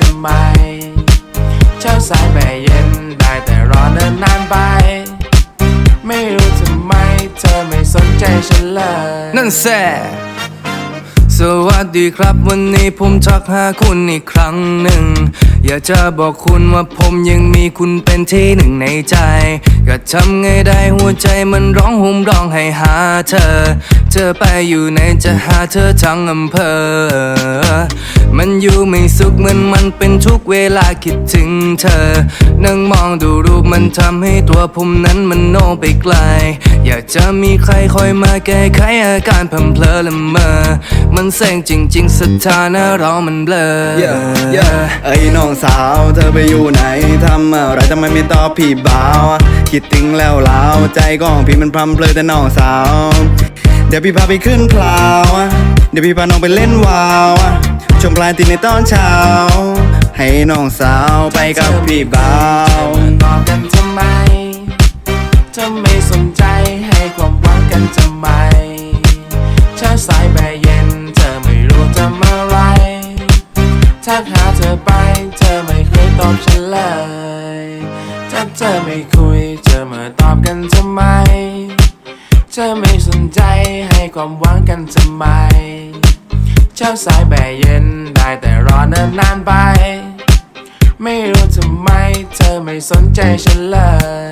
ทำไม เช้าสายบ่เย็นได้แต่รอเนิ่นนานไป ไม่รู้ทำไมเธอไม่สนใจฉันเลย นั่นแซ่สวัสดีครับวันนี้ผมทักหาคุณอีกครั้งหนึ่ง อยากจะบอกคุณว่าผมยังมีคุณเป็นที่หนึ่งในใจ ก็ทำไงได้หัวใจมันร้องห่มร้องให้หาเธอ เธอไปอยู่ไหนจะหาเธอทั้งอำเภอ มันอยู่ไม่สุขเหมือนมันเป็นทุกเวลาคิดถึงเธอ นั่งมองดูรูปมันทำให้ตัวผมนั้นมันโน้ไปไกล อยากจะมีใครคอยมาแก้ไขอาการพำเพลอละเมอ มันเซ็งจริง ๆ สถานะเรามันเบลอ Yeah, yeah เอ้ยน้องสาวเธอไปอยู่ไหนทำอะไรทำไมไม่ตอบพี่บ่าว คิดถึงแล้วลาใจกองพี่มันพรำเพลอแต่น้องสาว เดี๋ยวพี่พาไปขึ้นพลาว เดี๋ยวพี่พาน้องไปเล่นวาวชมปลายตีในตอนเช้า ให้น้องสาวไปกับพี่บ่าวตอบกันทำไมเธอไม่สนใจให้ความหวังกันทำไมเช้าสายบ่ายเย็นเธอไม่รู้ทำอะไรทักหาเธอไปเธอไม่เคยตอบฉันเลยถ้าเธอไม่คุยเธอมาตอบกันทำไมเธอไม่สน ใจให้ความหวังกันทำไม เช้าสายบ่เย็นได้แต่รอนานนานไป ไม่รู้ทำไมเธอไม่สนใจฉันเลย